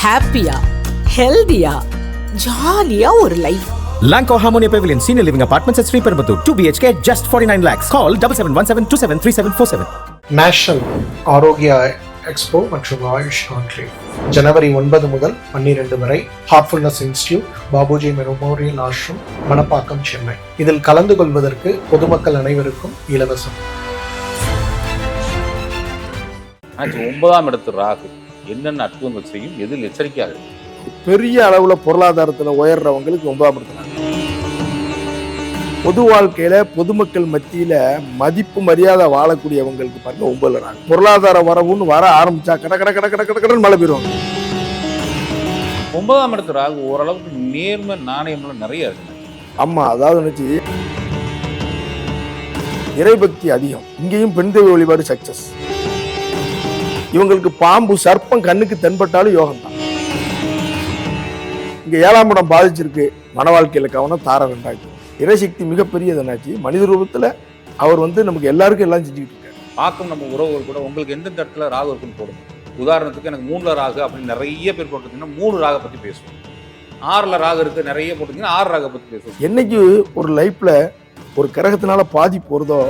ஹாப்பியா ஹெல்தியா ஜாலியா ஒரு life Lanco Harmonia Pavilion Senior Living Apartments at Sri Perambatoor. 2 BHK, just 49 lakhs. Call 7717273747. National Arogya expo மற்றும் AYUSH conclave ஜனவரி ஒன்பது முதல் பன்னிரண்டு வரை heartfulness institute Babuji memorial ashram Manapakkam Chennai இதில் கலந்து கொள்வதற்கு பொதுமக்கள் அனைவருக்கும் இலவசம் ஒன்பதாம் இடத்து ராகு என்னென்ன அற்புதங்கள் செய்யும் எதில் எச்சரிக்கையாக பெரிய அளவுல பொருளாதாரத்துல உயர்றவங்களுக்கு ஒன்பதாம் பொது வாழ்க்கையில பொதுமக்கள் மத்தியில மதிப்பு மரியாதை வாழக்கூடியவங்களுக்கு பாருங்க ஒன்பதுல ராகு பொருளாதார வரவுன்னு வர ஆரம்பிச்சா கட கட கட கட கட கடன்னு மழை பெறுவாங்க ஒன்பதாம் இடத்து ராகு ஓரளவுக்கு நேர்மை நாணயம்லாம் நிறைய இருக்கு. ஆமா அதாவது நினைச்சு இறைபக்தி அதிகம். இங்கேயும் பெண் தெய்வ வழிபாடு சக்சஸ். இவங்களுக்கு பாம்பு சர்ப்பம் கண்ணுக்கு தென்பட்டாலும் யோகம் தான் இங்க ஏழாம் இடம் பாதிச்சிருக்கு. மன வாழ்க்கையில கவனம் தார வேண்டாம் இறைசக்தி மிகப்பெரியது என்னாச்சு? மனித ரூபத்துல அவர் வந்து நமக்கு எல்லாருக்கும் எல்லாம் செஞ்சுக்கிட்டு இருக்காரு. பார்க்கும் நம்ம உறவுகள் கூட உங்களுக்கு எந்தெந்த இடத்துல ராகு இருக்குன்னு போடுங்க உதாரணத்துக்கு எனக்கு மூணுல ராகு அப்படின்னு நிறைய பேர் போட்டிருந்தீங்கன்னா மூணு ராக பத்தி பேசுவோம். ஆறுல ராகு இருக்கு நிறைய போட்டிருந்தீங்கன்னா ஆறு ராக பத்தி பேசுவோம். என்னைக்கு ஒரு லைஃப்ல ஒரு கிரகத்தினால பாதிப்பு வருதோ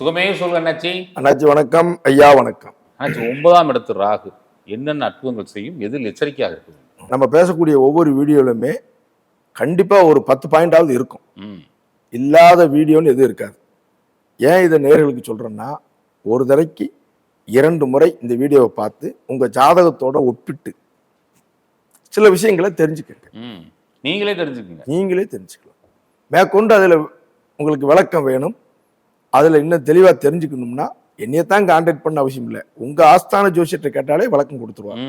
சுகமே சொல்லுங்க அண்ணாச்சி. அண்ணாச்சி வணக்கம். ஐயா வணக்கம். அண்ணாச்சி ஒன்பதாம் இடத்து ராகு. என்னென்ன அற்புதங்கள் செய்யும் எதில் எச்சரிக்கையாக இருக்குது நம்ம பேசக்கூடிய ஒவ்வொரு வீடியோலுமே கண்டிப்பா ஒரு பத்து பாயிண்டாவது இருக்கும். ம். இல்லாத வீடியோன்னு எதுவும் இருக்காது. ஏன் இதை நேர்களுக்கு சொல்றேன்னா ஒரு தடவைக்கு இரண்டு முறை இந்த வீடியோவை பார்த்து உங்க ஜாதகத்தோட ஒப்பிட்டு சில விஷயங்களை தெரிஞ்சுக்கங்க. ம். நீங்களே தெரிஞ்சுக்கங்க. நீங்களே தெரிஞ்சுக்கலாம். மேற்கொண்டு அதில் உங்களுக்கு விளக்கம் வேணும். அதில் இன்னும் தெளிவாக தெரிஞ்சுக்கணும்னா என்னையத்தான் கான்டாக்ட் பண்ண அவசியம் இல்லை. உங்க ஆஸ்தான ஜோசியத்தை கேட்டாலே விளக்கம் கொடுத்துருவாங்க.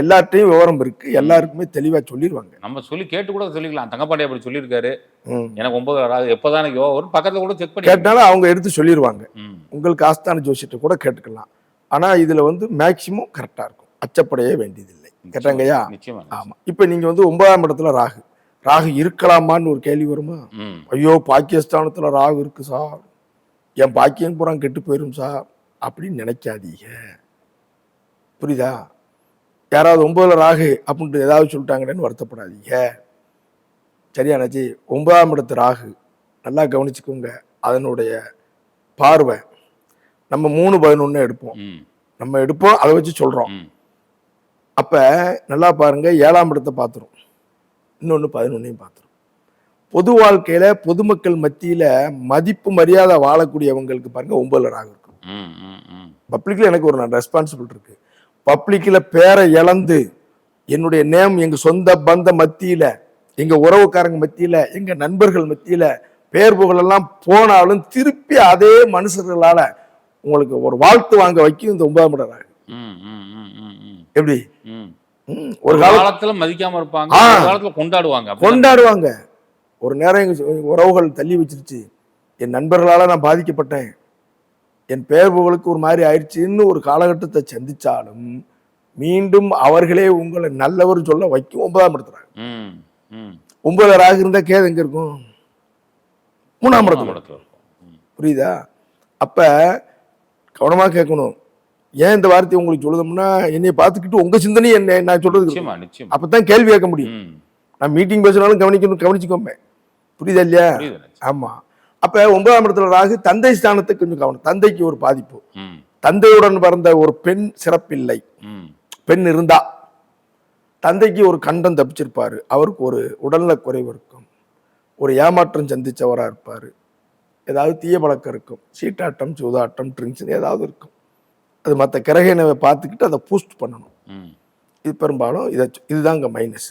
எல்லார்ட்டையும் விவரம் இருக்கு. எல்லாருக்குமே தெளிவாக சொல்லிடுவாங்க நம்ம சொல்லி கேட்டு கூட சொல்லிக்கலாம் தங்கப்பாண்டி அப்படி சொல்லியிருக்காரு. எனக்கு ஒன்பது ராகு எப்போதான் எனக்கு யோகா வரும் பக்கத்துல கூட செக் பண்ணி கேட்டாலும் அவங்க எடுத்து சொல்லிடுவாங்க உங்களுக்கு ஆஸ்தான ஜோசியத்தை கூட கேட்டுக்கலாம். ஆனா இதுல வந்து மேக்சிமம் கரெக்டா இருக்கும். அச்சப்படையே வேண்டியதில்லை. கேட்டாங்கய்யா? நிச்சயமா ஆமா. இப்ப நீங்க வந்து ஒன்பதாம் இடத்துல ராகு. ராகு இருக்கலாமான்னு ஒரு கேள்வி வருமா? ஐயோ பாக்கியஸ்தானத்துல ராகு இருக்கு சார். என் பாக்கியம் பூரா கெட்டு போயிரும் சார் அப்படின்னு நினைக்காதீங்க. புரியுதா? யாராவது ஒன்பதுல ராகு அப்படின்ட்டு ஏதாவது சொல்லிட்டாங்கன்னு வருத்தப்படாதீங்க. சரியானாச்சு ஒன்பதாம் இடத்து ராகு. நல்லா கவனிச்சுக்கோங்க. அதனுடைய பார்வை. நம்ம மூணு பதினொன்னு எடுப்போம். நம்ம எடுப்போம் அதை வச்சு சொல்றோம். ம். அப்ப நல்லா பாருங்க ஏழாம் இடத்தை பார்த்துரும். இன்னொன்று பதினொன்னையும் பார்த்துரும். பொது வாழ்க்கையில பொதுமக்கள் மத்தியில மதிப்பு மரியாதை வாழக்கூடியவங்களுக்கு பாருங்க ஒன்பதுல ராகு இருக்கும் பப்ளிக்ல எனக்கு ஒரு ரெஸ்பான்சிபிள் இருக்கு. பப்ளிக்ல பேரை இழந்து என்னுடைய நேம் எங்க சொந்த பந்த மத்தியில எங்க உறவுக்காரங்க மத்தியில எங்க நண்பர்கள் மத்தியில பேர் புகழெல்லாம் போனாலும் திருப்பி அதே மனுஷர்களால உங்களுக்கு ஒரு வாழ்த்து வாங்க வைக்கும் இந்த ஒன்பதாம் இடம் ராகு. எப்படி? ஒரு காலத்துல மதிக்காம இருப்பாங்க கொண்டாடுவாங்க. கொண்டாடுவாங்க. ஒரு நேரம் எங்க சொ- உறவுகள் தள்ளி வச்சிருச்சு. என் நண்பர்களால நான் பாதிக்கப்பட்டேன். என் பேர் புகழுக்கு ஒரு மாதிரி ஆயிடுச்சுன்னு ஒரு காலகட்டத்தை சந்திச்சாலும் மீண்டும் அவர்களே உங்களை நல்லவர் சொல்ல வைக்கும் ஒன்பதாம் ம் ஒன்பதுல ராகு இருந்தா கேது எங்க இருக்கும்? மூணாம் இடத்துல. புரியுதா? அப்ப கவனமா கேட்கணும். ஏன் இந்த வார்த்தையை உங்களுக்கு சொல்லுதோம்னா என்னைய பார்த்துக்கிட்டு உங்க சிந்தனை என்ன நான் சொல்றது நிச்சயமா நிச்சயமா. அப்பதான் கேள்வி கேட்க முடியும். நான் மீட்டிங் பேசினாலும் கவனிக்கணும் கவனிச்சுக்கோமே. புரியுதா இல்லையா. ஆமா. அப்ப ஒன்பதாம் இடத்துல ராகு தந்தை ஸ்தானத்துக்கு கொஞ்சம் கவனம். தந்தைக்கு ஒரு பாதிப்பு. தந்தையுடன் பிறந்த ஒரு பெண் சிறப்பில்லை. பெண் இருந்தா தந்தைக்கு ஒரு கண்டம் தப்பிச்சிருப்பாரு. அவருக்கு ஒரு உடல்நல குறைவு இருக்கும். ஒரு ஏமாற்றம் சந்திச்சவரா இருப்பாரு. ஏதாவது தீய பழக்கம் இருக்கும். சீட்டாட்டம் சூதாட்டம் ட்ரிங்க்ஸ் ஏதாவது இருக்கும். அது மற்ற கிரகணவை பார்த்துக்கிட்டு அதை பூஸ்ட் பண்ணணும். ம். இது பெரும்பாலும் இதை இதுதான் இங்கே மைனஸ்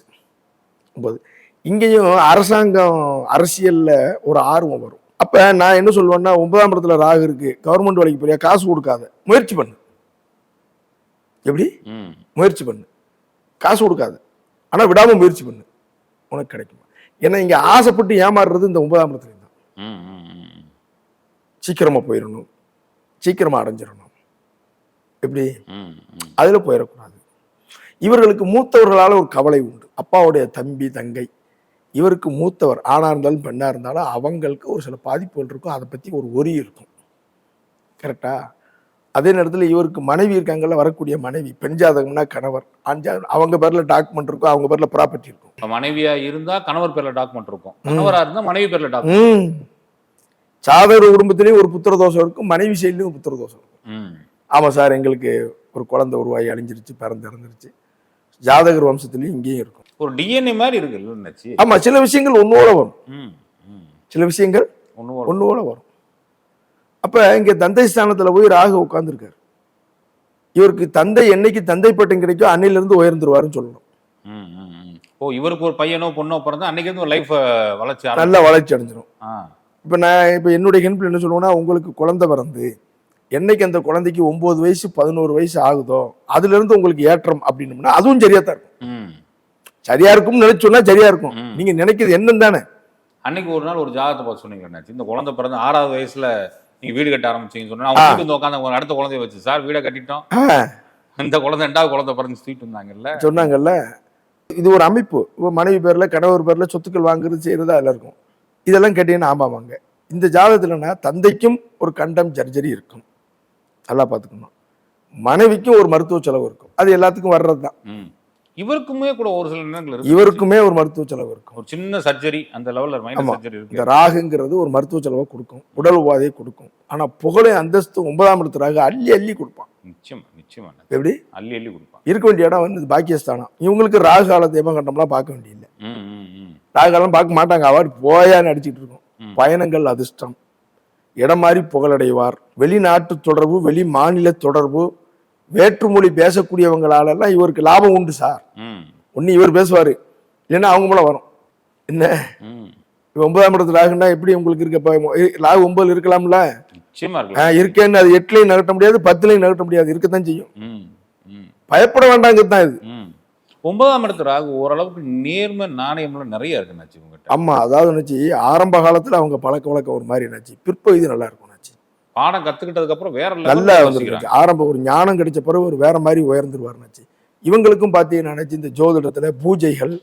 ஒன்பது. இங்கேயும் அரசாங்கம் அரசியல்ல ஒரு ஆர்வம் வரும். அப்ப நான் என்ன சொல்லுவேன்னா ஒன்பதாம் இடத்துல ராகு இருக்கு கவர்மெண்ட் வேலைக்கு போறியா? காசு கொடுக்காத. முயற்சி பண்ணு. எப்படி? முயற்சி பண்ணு. காசு கொடுக்காத. ஆனா விடாம முயற்சி பண்ணு. உனக்கு கிடைக்கும். ஏன்னா இங்க ஆசைப்பட்டு ஏமாறுறது இந்த ஒன்பதாம் இடத்துல தான். ம் ம் ம் ம். சீக்கிரமா போயிடணும். சீக்கிரமா அடைஞ்சிடணும். எப்படி? அதுல போயிடக்கூடாது. இவர்களுக்கு மூத்தவர்களால ஒரு கவலை உண்டு. அப்பாவுடைய தம்பி தங்கை. இவருக்கு மூத்தவர் ஆணா இருந்தாலும் பெண்ணா இருந்தாலும் அவங்களுக்கு ஒரு சில பாதிப்புகள் இருக்கும். அதை பத்தி ஒரு ஒரி இருக்கும். கரெக்டா அதே நேரத்தில் இவருக்கு மனைவி இருக்காங்கல்ல வரக்கூடிய மனைவி பெண் ஜாதகம்னா கணவர். ஜாதகம் அவங்க பேர்ல டாக்குமெண்ட் இருக்கும் அவங்க பேர்ல ப்ராப்பர்ட்டி இருக்கும். இப்ப மனைவியா இருந்தா கணவர் பேர்ல டாக்குமெண்ட் இருக்கும். கணவரா இருந்தா மனைவி பேர்ல டாக்குமெண்ட் ம். சாதக குடும்பத்திலேயும் ஒரு புத்திர தோஷம் இருக்கும் மனைவி சைட்லயும் புத்திர தோஷம் இருக்கும். ம். ஆமா சார் எங்களுக்கு ஒரு குழந்தை உருவாகி அழிஞ்சிருச்சு பிறந்து இறந்துருச்சு. ஜாதகர் வம்சத்துலயும் இங்கேயும் இருக்கும். ஒரு டிஎன்ஏ மாதிரி இருக்கு இல்லைன்னாச்சு ஆமா சில விஷயங்கள் ஒன்னோட வரும். சில விஷயங்கள் ஒன்று ஒன்னோட வரும். அப்ப இங்க தந்தை ஸ்தானத்துல போய் ராகு உட்கார்ந்துருக்காரு. இவருக்கு தந்தை என்னைக்கு தந்தை பட்டம் கிடைக்கோ அன்னையில இருந்து உயர்ந்துருவாருன்னு சொல்லணும். ஓ இவருக்கு ஒரு பையனோ பொண்ணோ பிறந்தா அன்னைக்கு இருந்து ஒரு லைஃப் வளர்ச்சி நல்ல வளர்ச்சி அடைஞ்சிரும். ஆ. இப்போ நான் இப்போ என்னுடைய ஹெல்ப்ல என்ன சொல்லுவேன்னா உங்களுக்கு குழந்தை பிறந்து என்னைக்கு அந்த குழந்தைக்கு ஒன்பது வயசு பதினோரு வயசு ஆகுதோ அதுல இருந்து உங்களுக்கு ஏற்றம் அப்படின்னம்னா அதுவும் சரியா தான் இருக்கும். ம். சரியா இருக்கும்னு நினைச்சு சொன்னா சரியா இருக்கும். நீங்க நினைக்கிறது என்னன்னு தானே? அன்னைக்கு ஒரு நாள் ஒரு ஜாதகத்தை பார்த்து சொன்னீங்க இந்த குழந்தை பிறந்த ஆறாவது வயசுல நீங்க வீடு கட்ட ஆரம்பிச்சீங்கன்னு சொன்னா அவங்க வந்து உட்காந்து அடுத்த குழந்தைய வச்சு சார் வீடை கட்டிட்டோம். இந்த குழந்தை ரெண்டாவது குழந்தை பிறந்து சுத்திட்டு இருந்தாங்கல்ல சொன்னாங்கல்ல. இது ஒரு அமைப்பு. மனைவி பேர்ல கணவர் பேர்ல சொத்துக்கள் வாங்குறது செய்யறது அதில் இருக்கும் இதெல்லாம் கேட்டீங்கன்னா ஆமாவாங்க இந்த ஜாதகத்துலன்னா தந்தைக்கும் ஒரு கண்டம் ஜர்ஜரி இருக்கும். நல்லா பார்த்துக்கணும். மனைவிக்கும் ஒரு மருத்துவ செலவு இருக்கும். அது எல்லாத்துக்கும் வர்றது தான் இவருக்குமே கூட ஒரு சில நேரங்கள் இருக்கு. இவருக்குமே ஒரு மருத்துவ செலவு இருக்கும் ஒரு சின்ன சர்ஜரி அந்த லெவல்ல மைனர் ஆமா. சர்ஜரி இருக்கு. இந்த ராகுங்கிறது ஒரு மருத்துவ செலவை கொடுக்கும். உடல் உபாதையை கொடுக்கும். ஆனா புகழை அந்தஸ்து ஒன்பதாம் இடத்து ராகு அள்ளி அள்ளி கொடுப்பான். நிச்சயமா நிச்சயமா. எப்படி? அள்ளி அள்ளி கொடுப்பான். இருக்க வேண்டிய இடம் வந்து பாக்கியஸ்தானம். இவங்களுக்கு ராகு காலத்தை கண்டம்லாம் பார்க்க வேண்டியதில்லை ராகு காலம் பார்க்க மாட்டாங்க. அவர் போயான்னு அடிச்சிட்டு இருக்கும். பயணங்கள் அதிர்ஷ்டம். இடம் மாறி புகழடைவார். வெளிநாட்டு தொடர்பு வெளி மாநில தொடர்பு வேற்றுமொழி பேசக்கூடியவங்களாலெல்லாம் இவருக்கு லாபம் உண்டு சார். ம். ஒன்று இவர் பேசுவார். இல்லைன்னா அவங்க மூலம் வரும். என்ன? இப்போ ஒன்பதாம் இடத்துல ராகுன்னா எப்படி உங்களுக்கு இருக்க ராகு ஒன்பதுல இருக்கலாம்ல? இருக்கேன்னு அது எட்டுலையும் நகட்ட முடியாது பத்துலையும் நகட்ட முடியாது இருக்கத்தான் செய்யும். பயப்பட வேண்டாங்கிறது தான் இது. ஒன்பதாம் இடத்து ராகு ஓரளவுக்கு நேர்மை நாணயம்லாம் நிறைய இருக்கு ஆமா அதாவது நினச்சி ஆரம்ப காலத்துல அவங்க பழக்க வழக்கம் ஒரு மாதிரி என்னாச்சு. பிற்பகுதி நல்லா இருக்கும். நினச்சி பாடம் கத்துக்கிட்டதுக்கு அப்புறம் வேற நல்லா யோசிக்கிறாங்க ஆரம்ப ஒரு ஞானம் கிடைச்ச பிறகு ஒரு வேற மாதிரி உயர்ந்துருவார் நினச்சி இவங்களுக்கும் பார்த்தீங்கன்னா நினச்சி இந்த ஜோதிடத்துல பூஜைகள்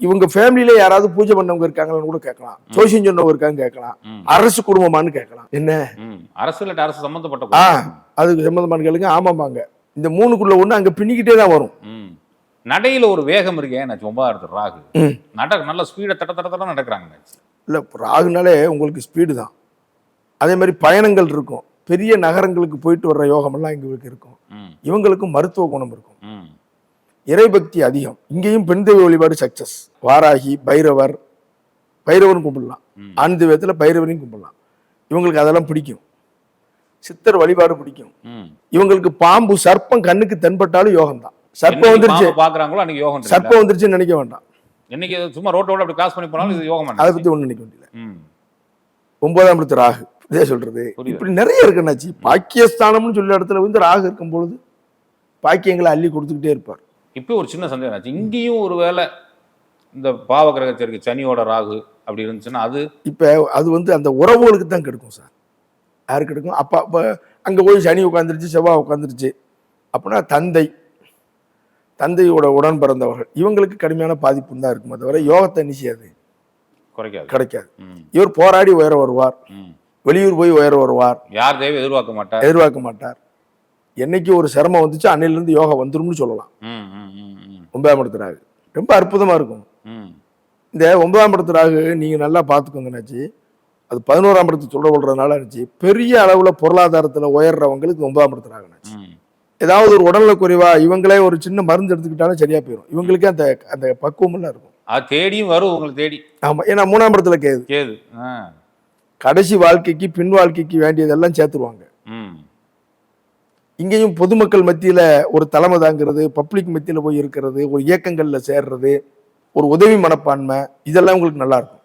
இவங்க ஃபேமிலியில யாராவது பூஜை பண்ணவங்க இருக்காங்களான்னு கூட கேட்கலாம். ஜோசியம் சொன்னவங்க இருக்கான்னு கேட்கலாம். அரசு குடும்பமான்னு கேட்கலாம். என்ன? அரசு இல்லாட்டி அரசு சம்பந்தப்பட்ட ஆ. அதுக்கு சம்மந்தமான கேளுங்க ஆமாம்பாங்க இந்த மூணுக்குள்ள ஒண்ணு அங்க பின்னிக்கிட்டே தான் வரும். நடையில ஒரு வேகம் இருக்கே நாச்சு. ஒன்பதாம் இடத்து ராகு. நட நல்ல ஸ்பீட தட்ட தட்ட தட்ட நடக்கிறாங்க இல்லை ராகுனாலே உங்களுக்கு ஸ்பீடு தான். அதே மாதிரி பயணங்கள் இருக்கும். பெரிய நகரங்களுக்கு போயிட்டு வர்ற யோகமெல்லாம் இவங்களுக்கு இருக்கும். இவங்களுக்கும் மருத்துவ குணம் இருக்கும். இறைபக்தி அதிகம். இங்கேயும் பெண் தெய்வ வழிபாடு சக்சஸ். வாராகி பைரவர் பைரவரும் கும்பிடலாம். ஆண் தெய்வத்தில் பைரவரையும் கும்பிடலாம். இவங்களுக்கு அதெல்லாம் பிடிக்கும். சித்தர் வழிபாடு பிடிக்கும். இவங்களுக்கு பாம்பு சர்ப்பம் கண்ணுக்கு தென்பட்டாலும் யோகம் தான் சர்ப்பம் வந்துருச்சு. பாக்குறாங்களோ அன்னைக்கு யோகம் சர்ப்பம் வந்துருச்சுன்னு நினைக்க வேண்டாம். என்னைக்கு இது சும்மா ரோட்டோட அப்படி கிராஸ் பண்ணி போனாலும் இது யோகம் அதை பத்தி ஒண்ணு நினைக்க வேண்டியது ஒன்பதாம் இடத்து ராகு. இதே சொல்றது. இப்படி நிறைய இருக்குன்னாச்சு பாக்கியஸ்தானம்னு சொல்ல இடத்துல வந்து ராகு இருக்கும் பொழுது பாக்கியங்களை அள்ளி கொடுத்துக்கிட்டே இருப்பார். இப்போ ஒரு சின்ன சந்தேகம் ஆச்சு இங்கேயும் ஒரு வேளை இந்த பாவ கிரகத்திற்கு சனியோட ராகு அப்படி இருந்துச்சுன்னா அது? இப்ப அது வந்து அந்த உறவுகளுக்கு தான் கெடுக்கும் சார். யாருக்கு கெடுக்கும்? அப்பா அப்ப அங்க போய் சனி உட்காந்துருச்சு செவ்வாய் உட்காந்துருச்சு அப்படின்னா தந்தை. தந்தையோட உடன் பிறந்தவர்கள். இவங்களுக்கு கடுமையான பாதிப்பு தான் இருக்குமே தவிர யோகத்தை செய்யாது? குறைக்காது. கிடைக்காது. இவர் போராடி உயர வருவார். வெளியூர் போய் உயர வருவார். யார் தேவை எதிர்பார்க்க மாட்டார். எதிர்பார்க்க மாட்டார். என்னைக்கு ஒரு சிரமம் வந்துச்சு அன்னையிலிருந்து யோகா வந்துரும்னு சொல்லலாம். ஒன்பதாம் இடத்து ராகு. ரொம்ப அற்புதமா இருக்கும். இந்த ஒன்பதாம் இடத்து ராகு நீங்க நல்லா பார்த்துக்கோங்கன்னாச்சு அது பதினோராம் இடத்து சொல்ல கொள்றதுனால இருந்துச்சு பெரிய அளவுல பொருளாதாரத்துல உயர்றவங்களுக்கு ஒன்பதாம் இடத்து ராகுனாச்சு ம். ஏதாவது ஒரு உடல்ல குறைவா இவங்களே ஒரு சின்ன மருந்து எடுத்துக்கிட்டாலும் சரியா போயிடும் இவங்களுக்கே அந்த அந்த பக்குவம் எல்லாம் இருக்கும். அது தேடியும் வரும் உங்களுக்கு தேடி. ஆமா ஏன்னா மூணாம் இடத்துல கேது. கேது கடைசி வாழ்க்கைக்கு பின் வாழ்க்கைக்கு வேண்டியதெல்லாம் சேர்த்துருவாங்க. ம். இங்கேயும் பொதுமக்கள் மத்தியில ஒரு தலைமை தாங்கிறது பப்ளிக் மத்தியில போய் இருக்கிறது ஒரு இயக்கங்கள்ல சேர்றது ஒரு உதவி மனப்பான்மை இதெல்லாம் உங்களுக்கு நல்லா இருக்கும்.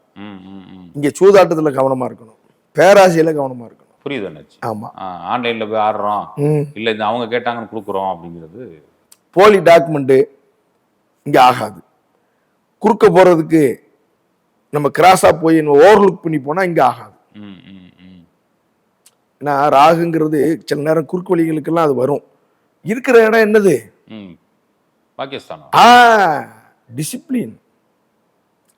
இங்க சூதாட்டத்துல கவனமா இருக்கணும். பேராசையில கவனமா இருக்கணும். புரியுது என்னாச்சு ஆமா. ஆன்லைன்ல போய் ஆடுறோம். இல்ல இந்த அவங்க கேட்டாங்கன்னு கொடுக்குறோம் அப்படிங்கிறது. போலி டாக்குமெண்ட் இங்க ஆகாது. குறுக்க போறதுக்கு நம்ம கிராஸா போய் ஓவர்லுக் பண்ணி போனா இங்க ஆகாது. ஏன்னா ராகுங்கிறது சில நேரம் குறுக்கு வழிகளுக்கெல்லாம் அது வரும். இருக்கிற இடம் என்னது? ம். பாகிஸ்தானம் ஆ டிசிப்ளின்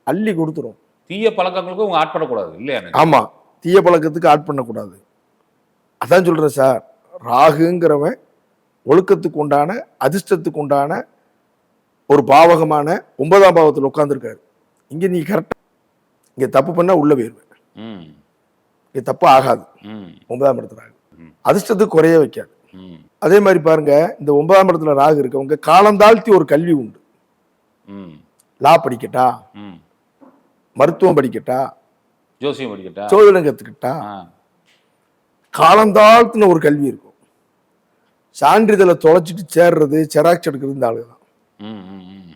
அள்ளி கொடுத்துரும். தீய பழக்கங்களுக்கு உங்க ஆட்படக்கூடாது இல்லையா எனக்கு? ஆமா. தீய பழக்கத்துக்கு ஆட் பண்ணக்கூடாது. அதான் சொல்றேன் சார். ராகுங்கிறவன் ஒழுக்கத்துக்கு உண்டான அதிர்ஷ்டத்துக்கு உண்டான ஒரு பாவகமான ஒன்பதாம் பாவத்தில் உட்காந்துருக்காரு இங்க நீ கரெக்டா இங்க தப்பு பண்ணா உள்ள போயிருவேன். இங்க தப்பு ஆகாது. ஒன்பதாம் இடத்துல ராகு. அதிர்ஷ்டத்துக்கு குறைய வைக்காது. அதே மாதிரி பாருங்க இந்த ஒன்பதாம் இடத்துல ராகு இருக்கவங்க காலம் தாழ்த்தி ஒரு கல்வி உண்டு. லா படிக்கட்டா? ம். மருத்துவம் படிக்கட்டா? ஜோசியம் படிக்கட்டா? சோதனை கத்துக்கிட்டா? காலந்தாழ்த்தின ஒரு கல்வி இருக்கும். சான்றிதழை தொலைச்சிட்டு சேர்றது செராக்ஸ் எடுக்கிறது இந்த ஆளுங்க தான்.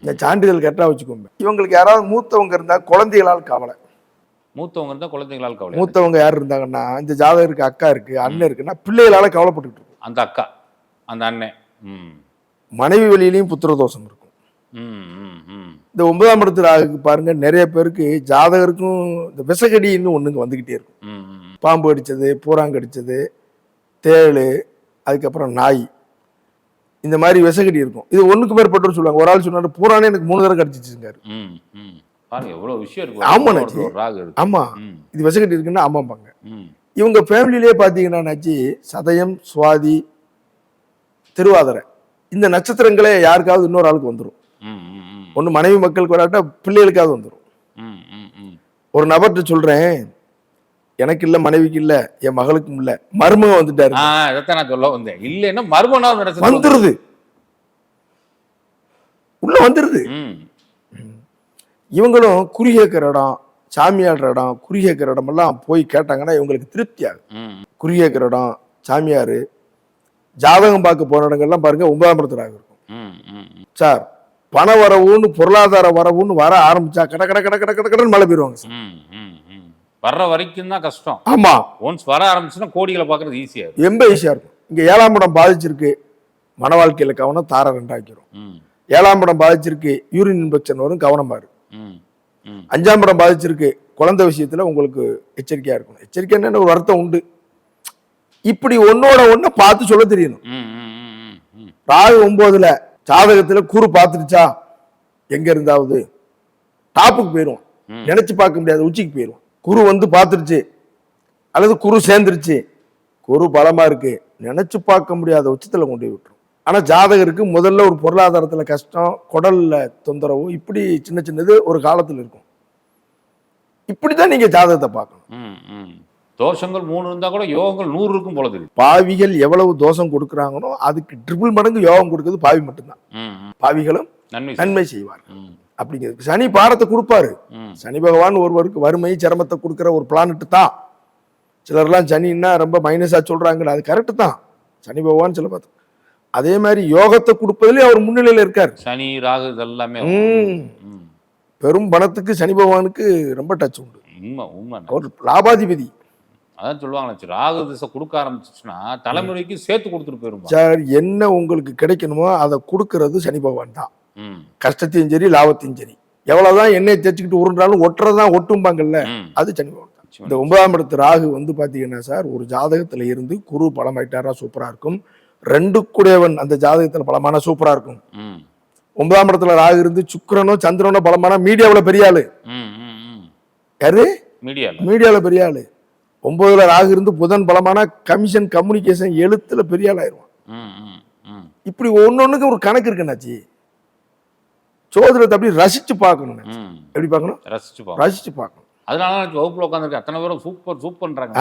இந்த சான்றிதழ் கரெக்டாக வச்சுக்கோங்க. இவங்களுக்கு யாராவது மூத்தவங்க இருந்தா குழந்தைகளால் கவலை. மூத்தவங்க இருந்தால் குழந்தைகளால் கவலை மூத்தவங்க யார் இருந்தாங்கன்னா இந்த ஜாதகருக்கு அக்கா இருக்கு அண்ணன் இருக்குன்னா பிள்ளைகளால கவலைப்பட்டுட்டு இருக்கும். அந்த அக்கா அந்த அண்ணன். ம். மனைவி வழியிலையும் புத்திரதோஷம் இருக்கும். ம் ம் ம். இந்த ஒன்பதாம் இடத்துல ராகுக்கு பாருங்க நிறைய பேருக்கு ஜாதகருக்கும் இந்த விசகடின்னு ஒண்ணுங்க வந்துகிட்டே இருக்கும். பாம்பு கடிச்சது பூராங்க கடிச்சது தேள் அதுக்கப்புறம் நாய். இந்த மாதிரி விசகடி இருக்கும். இது ஒண்ணுக்கு மேற்பட்டவர் சொல்லுவாங்க. ஒரு ஆள் சொன்னாரு பூரானே எனக்கு மூணு தடவை கடிச்சிச்சுங்காரு ம் ம். பாருங்க விஷயம் இருக்கு. ராகு ம். இது விசகடி இருக்குன்னா ஆமாம்பாங்க இவங்க ஃபேமிலியிலே பார்த்தீங்கன்னா நாச்சி சதயம் சுவாதி திருவாதிரை. இந்த நட்சத்திரங்களே யாருக்காவது இன்னொரு ஆளுக்கு வந்துடும் ஒன்று மனைவி மக்களுக்கு வராட்டா பிள்ளைகளுக்காவது வந்துடும் ஒரு நபர்கிட்ட சொல்றேன் எனக்கு இல்ல மனைவிக்கு இல்ல என் மகளுக்கும் இல்ல. மருமகன் வந்துட்டாரு. இதைத்தான் நான் சொல்ல வந்தேன். இல்லைன்னா நடக்குது. வந்துருது. உள்ள வந்துருது. இவங்களும் குறி கேட்கிற இடம் சாமி ஆடுற இடம் குறி கேட்கிற இடமெல்லாம் போய் கேட்டாங்கன்னா இவங்களுக்கு திருப்தி ஆகும் ம். குறி கேட்கிற இடம் சாமியார் ஜாதகம் பார்க்க போன இடங்கள்லாம் பாருங்க ஒன்பதாம் இடத்துல இருக்கும். சார் பண வரவுன்னு பொருளாதார வரவுன்னு வர ஆரம்பிச்சா கட கட கட கட கட கடன்னு மழை பெறுவாங்க சார். வர்ற வரைக்கும் தான் கஷ்டம். ஆமா. ஒன்ஸ் வர ஆரம்பிச்சுன்னா கோடிகளை பார்க்கறது ஈஸியா இருக்கும் ரொம்ப ஈஸியா இருக்கும். இங்க ஏழாம் இடம் பாதிச்சிருக்கு. மன வாழ்க்கையில கவனம் தார ரெண்டாக்கிரும். ஏழாம் இடம் பாதிச்சிருக்கு. யூரின் இன்ஃபெக்ஷன் வரும் கவனமா இருக்கு அஞ்சாம் இடம் பாதிச்சிருக்கு. குழந்தை விஷயத்துல உங்களுக்கு எச்சரிக்கையா இருக்கணும். எச்சரிக்கைன்னு ஒரு அர்த்தம் உண்டு. இப்படி ஒன்னோட ஒண்ணு பார்த்து சொல்ல தெரியணும். ராகு ஒன்பதுல ஜாதகத்துல குரு பார்த்துருச்சா? எங்க இருந்தாவது? டாப்புக்கு போயிடும். நினைச்சு பார்க்க முடியாது. உச்சிக்கு போயிடும் குரு வந்து பார்த்துருச்சு. அல்லது குரு சேர்ந்துருச்சு. குரு பலமா இருக்கு. நினைச்சு பார்க்க முடியாத உச்சத்துல கொண்டு போய் விட்டுரும். ஆனா ஜாதகருக்கு முதல்ல ஒரு பொருளாதாரத்துல கஷ்டம் குடல்ல தொந்தரவு இப்படி சின்ன சின்னது ஒரு காலத்துல இருக்கும். இப்படிதான் நீங்க ஜாதகத்தை பார்க்கணும். தோஷங்கள் மூணு இருந்தா கூட யோகங்கள் நூறு இருக்கும் போல தெரியுது. பாவிகள் எவ்வளவு தோஷம் கொடுக்குறாங்களோ அதுக்கு ட்ரிபிள் மடங்கு யோகம் கொடுக்குறது பாவி மட்டும்தான். பாவிகளும் நன்மை செய்வார் அப்படிங்கிறது. சனி பாரத்தை கொடுப்பாரு. சனி பகவான் ஒருவருக்கு வறுமை சிரமத்தை கொடுக்குற ஒரு பிளானட் தான் சிலர்லாம் சனின்னா ரொம்ப மைனஸா சொல்றாங்கல்ல அது கரெக்டு தான். சனி பகவான் சில பார்த்து அதே மாதிரி யோகத்தை கொடுப்பதுலயும் அவர் முன்னிலையில இருக்கார். சனி ராகு இதெல்லாமே ம். ம். பெரும் பணத்துக்கு சனி பகவானுக்கு ரொம்ப டச் உண்டு. உண்மை உண்மை. அவர் லாபாதிபதி. அதான் சொல்லுவாங்களே ராகு திசை கொடுக்க ஆரம்பிச்சிச்சுன்னா தலைமுறைக்கு சேர்த்து கொடுத்துட்டு போயிருப்பா சார் என்ன உங்களுக்கு கிடைக்கணுமோ அதை கொடுக்கறது சனி பகவான் தான். கஷ்டத்தையும் சரி லாபத்தையும் சரி. எவ்வளவுதான் எண்ணெய் தேய்ச்சிக்கிட்டு உருண்டாலும் ஒட்டுறதுதான் ஒட்டும்பாங்கல்ல அது சனி பகவான் தான். இந்த ஒன்பதாம் இடத்து ராகு வந்து பாத்தீங்கன்னா சார் ஒரு ஜாதகத்துல இருந்து குரு பலமாயிட்டாரா சூப்பரா இருக்கும். ரெண்டு கூடையவன் அந்த ஜாதகத்துல பலமான சூப்பரா இருக்கும். ஒன்பதாம் இடத்துல ராகு இருந்து சுக்கிரனோ சந்திரனோ பலமான மீடியாவுல பெரிய ஆளு. யாரு? மீடியால. பெரிய ஆளு. ஒன்பதுல ராகு இருந்து புதன் பலமான கமிஷன் கம்யூனிகேஷன் எழுத்துல பெரிய ஆள் ஆயிடுவான் இப்படி ஒன்னொன்னுக்கு ஒரு கணக்கு இருக்குன்னாச்சு சோதனத்தை அப்படி ரசிச்சு பார்க்கணும் எப்படி பார்க்கணும்? ரசிச்சு ரசிச்சு பார்க்கணும். அதனால வகுப்புல உட்காந்துருக்கேன் அத்தனை பேரும் சூப்பர் சூப்பர்ன்றாங்க.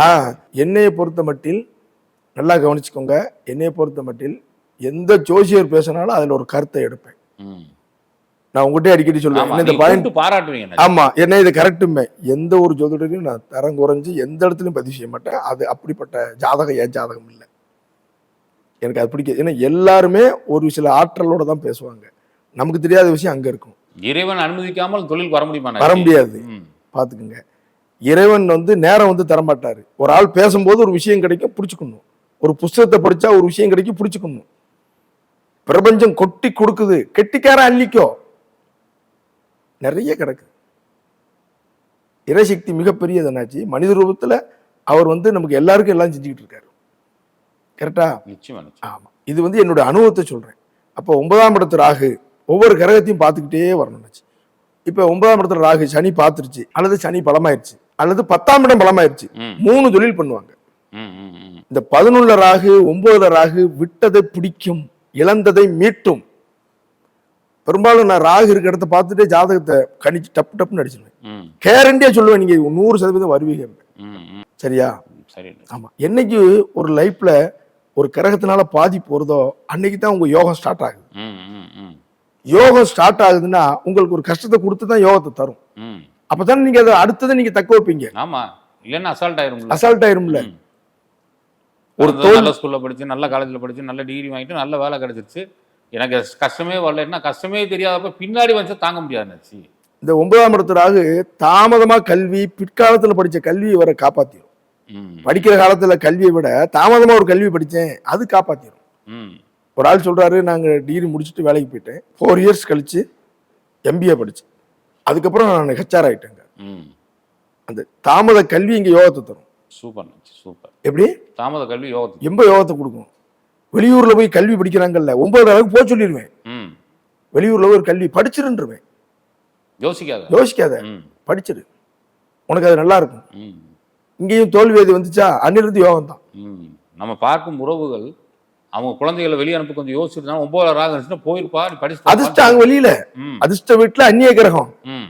என்னையை பொறுத்த மட்டில் நல்லா கவனிச்சுக்கோங்க. என்னையை பொறுத்த மட்டில் எந்த ஜோசியர் பேசினாலும் அதுல ஒரு கருத்தை எடுப்பேன். நான் உங்ககிட்ட அடிக்கடி சொல்லுவேன் இந்த பாயிண்ட் பாராட்டுவீங்க என்ன? ஆமா என்ன இது கரெக்டுமே. எந்த ஒரு ஜோதிடரையும் நான் தரம் குறைஞ்சு எந்த இடத்துலையும் பதிவு செய்ய மாட்டேன். அது அப்படிப்பட்ட ஜாதகம் என் ஜாதகம் இல்லை. எனக்கு அது பிடிக்காது. ஏன்னா எல்லாருமே ஒரு சில ஆற்றலோட தான் பேசுவாங்க. நமக்கு தெரியாத விஷயம் அங்க இருக்கும். இறைவன் அனுமதிக்காமல் தொழில் வர முடியுமா வர முடியாது. பார்த்துக்குங்க இறைவன் வந்து நேரம் வந்து தரமாட்டாரு. ஒரு ஆள் பேசும்போது ஒரு விஷயம் கிடைக்கும் பிடிச்சுக்கணும். ஒரு புஸ்தகத்தை படிச்சா ஒரு விஷயம் கிடைக்கும் பிடிச்சுக்கணும் பிரபஞ்சம் கொட்டி கொடுக்குது. கெட்டிக்கார அள்ளிக்கோ. நிறைய கிடக்கு. இறைசக்தி மிகப்பெரியது என்னாச்சு? மனித ரூபத்துல அவர் வந்து நமக்கு எல்லாருக்கும் எல்லாம் செஞ்சுக்கிட்டு இருக்காரு. கரெக்டா? நிச்சயமா நிச்சயம். ஆமா. இது வந்து என்னுடைய அனுபவத்தை சொல்றேன். அப்போ ஒன்பதாம் இடத்து ராகு ஒவ்வொரு கிரகத்தையும் பார்த்துக்கிட்டே வரணும்னுச்சு இப்போ ஒன்பதாம் இடத்துல ராகு சனி பார்த்துருச்சு. அல்லது சனி பலமாயிருச்சு. அல்லது பத்தாம் இடம் பலமாயிருச்சு. மூணு தொழில் பண்ணுவாங்க. இந்த பதினொன்னுல ராகு ஒன்பதுல ராகு விட்டதை பிடிக்கும் இழந்ததை மீட்டும். பெரும்பாலும் நான் ராகு இருக்க இடத்த பார்த்துட்டு ஜாதகத்தை கணிச்சு டப்பு டப்புன்னு அடிச்சிருவேன். கேரண்டியா சொல்லுவேன் நீங்க நூறு சதவீதம் வருவீங்க. சரியா? சரி. ஆமா. என்னைக்கு ஒரு லைஃப்ல ஒரு கிரகத்தினால பாதிப்பு வருதோ அன்னைக்கு தான் உங்க யோகம் ஸ்டார்ட் ஆகுது. யோகம் ஸ்டார்ட் ஆகுதுன்னா உங்களுக்கு ஒரு கஷ்டத்தை கொடுத்து தான் யோகத்தை தரும். அப்பதானே நீங்க அதை அடுத்ததை நீங்க தக்க வைப்பீங்க. ஆமா. இல்லைன்னா அசால்ட் ஆயிரும்ல. அசால்ட் ஆயிரும்ல. ஒரு நல்ல ஸ்கூல்ல படிச்சு நல்ல காலேஜ்ல படிச்சு நல்ல டிகிரி வாங்கிட்டு நல்ல வேலை கிடைச்சிருச்சு. எனக்கு கஷ்டமே வரலன்னா கஷ்டமே தெரியாதப்ப பின்னாடி வந்து தாங்க முடியாதுச்சு இந்த ஒன்பதாம் இடத்து ராகு தாமதமா கல்வி பிற்காலத்துல படிச்ச கல்வியை வர காப்பாத்திரும். ம். படிக்கிற காலத்துல கல்வியை விட தாமதமா ஒரு கல்வி படிச்சேன் அது காப்பாத்திரும். ம். ஒரு ஆள் சொல்றாரு நாங்க டிகிரி முடிச்சுட்டு வேலைக்கு போயிட்டேன். ஃபோர் இயர்ஸ் கழிச்சு எம்பிஏ படிச்சேன். அதுக்கப்புறம் நான் ஹெச்ஆர் ஆயிட்டேங்க. ம். அந்த தாமத கல்வி இங்க யோகத்தை தரும். Super super. எப்படி? தாமத கல்வி யோகத்துக்கு. எம்ப யோகத்தை கொடுக்கும் வெளியூர்ல போய் கல்வி படிக்கிறாங்கல்ல ஒன்பது அளவுக்கு போக சொல்லிடுவேன் ம். வெளியூர்ல ஒரு கல்வி படிச்சிருன்றுவேன். யோசிக்காத. யோசிக்காத. படிச்சிரு. உனக்கு அது நல்லா இருக்கும். இங்கேயும் தோல்வி எது வந்துச்சா? அன்னிலிருந்து யோகம் தான். ம். நம்ம பார்க்கும் உறவுகள் அவங்க குழந்தைகளை வெளியே அனுப்ப கொஞ்சம் யோசிச்சுட்டு ஒன்பது ராகம் இருந்துச்சுன்னா போயிருப்பா நீ படிச்சு அதிர்ஷ்டம் அங்க வெளியில. அதிர்ஷ்ட வீட்டுல அந்நிய கிரகம். ம்.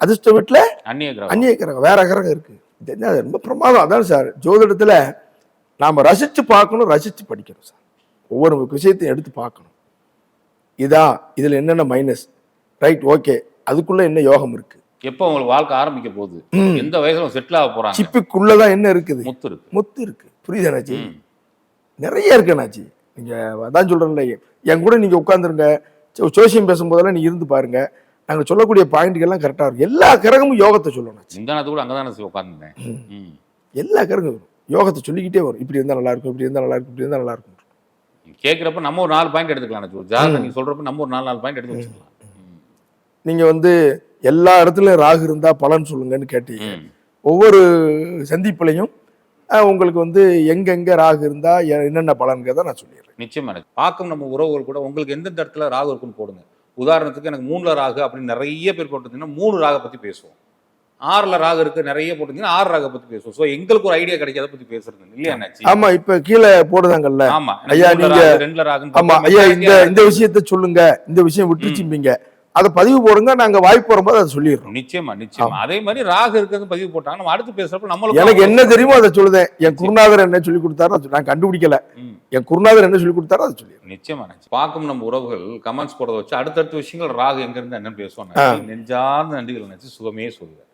அதிர்ஷ்ட வீட்டுல அந்நிய கிரகம். அந்நிய கிரகம். வேற கிரகம் இருக்கு. என்ன ரொம்ப பிரமாதம். அதான் சார் ஜோதிடத்துல நாம ரசிச்சு பார்க்கணும் ரசிச்சு படிக்கணும் சார். ஒவ்வொரு விஷயத்தையும் எடுத்து பார்க்கணும். இதான் இதுல என்னென்ன மைனஸ் ரைட் ஓகே அதுக்குள்ள என்ன யோகம் இருக்கு? எப்போ உங்களுக்கு வாழ்க்கை ஆரம்பிக்க போகுது. எந்த வயசுல செட்டில் ஆக போறாங்க? சிப்புக்குள்ளதான் என்ன இருக்குது? முத்து இருக்கு. முத்து இருக்கு. புரியுதா அண்ணாச்சி ம். நிறைய இருக்கு அண்ணாச்சி நீங்க அதான் சொல்றேன்ல என் கூட நீங்க உட்காந்துருங்க ஜோசியம் பேசும்போதெல்லாம் நீங்க இருந்து பாருங்க. நாங்க சொல்லக்கூடிய பாயிண்ட்கள் எல்லாம் கரெக்டா இருக்கும். எல்லா கிரகமும் யோகத்தை சொல்லணும். நேரத்து கூட அங்கதானே உட்காந்துருந்தேன் ம். எல்லா கிரகம் வரும் யோகத்தை சொல்லிக்கிட்டே வரும். இப்படி இருந்தா நல்லா இருக்கும் இப்படி இருந்தா நல்லா இருக்கும் இப்படி இருந்தா நல்லா இருக்கும். கேட்குறப்ப நம்ம ஒரு நாலு பாயிண்ட் எடுத்துக்கலாம் ஜாதகம் நீங்க சொல்றப்ப நம்ம ஒரு நாலு நாலு பாயிண்ட் எடுத்து வச்சுக்கலாம். ம். நீங்க வந்து எல்லா இடத்துலயும் ராகு இருந்தா பலன் சொல்லுங்கன்னு கேட்டீங்க. ஒவ்வொரு சந்திப்புலையும் உங்களுக்கு வந்து எங்கெங்க ராகு இருந்தா எ- என்னென்ன பலன்கிறத நான் சொல்லிடுறேன். நிச்சயமா எனக்கு. பார்க்கும் நம்ம உறவுகள் கூட உங்களுக்கு எந்தெந்த இடத்துல ராகு இருக்குன்னு போடுங்க. உதாரணத்துக்கு எனக்கு மூணுல ராகு அப்படின்னு நிறைய பேர் போட்டிருந்தீங்கன்னா மூணு ராக பத்தி பேசுவோம். ஆறுல ராகு இருக்கு நிறைய போட்டிருந்தீங்கன்னா ஆறு ராக பத்தி பேசுவோம். ஸோ எங்களுக்கு ஒரு ஐடியா கிடைக்காத பத்தி பேசுறது இல்லையா அண்ணாச்சி ஆமா இப்ப கீழே போடுதாங்கல்ல ஆமா. ஐயா, எனக்கு மூணுல நீங்க- ராகு, ரெண்டுல ராகுன்னு ஆமா போட்டு ஐயா இந்த இந்த விஷயத்த சொல்லுங்க. இந்த விஷயம் விட்டுருச்சும்பீங்க. அதை பதிவு போடுங்க நாங்க வாய்ப்பு வரும்போது அதை சொல்லிடுறோம். நிச்சயமா நிச்சயமா. அதே மாதிரி ராகு இருக்கிறது பதிவு போட்டாங்க நம்ம அடுத்து பேசுறப்ப நம்மளுக்கு எனக்கு என்ன தெரியுமோ அதை சொல்லுதேன். என் குருநாதர் என்ன சொல்லி கொடுத்தாரோ நான் கண்டுபிடிக்கல. என் குருநாதர் என்ன சொல்லி கொடுத்தாரோ அதை சொல்லிடுறேன். நிச்சயமா நிச்சயம். பார்க்கும் நம்ம உறவுகள் கமெண்ட்ஸ் போட வச்சு அடுத்தடுத்த விஷயங்கள் ராகு எங்க இருந்து என்னன்னு பேசுவாங்க. நெஞ்சார்ந்த நன்றிகள் நினைச்சு சுகமே சொல்லுவேன்.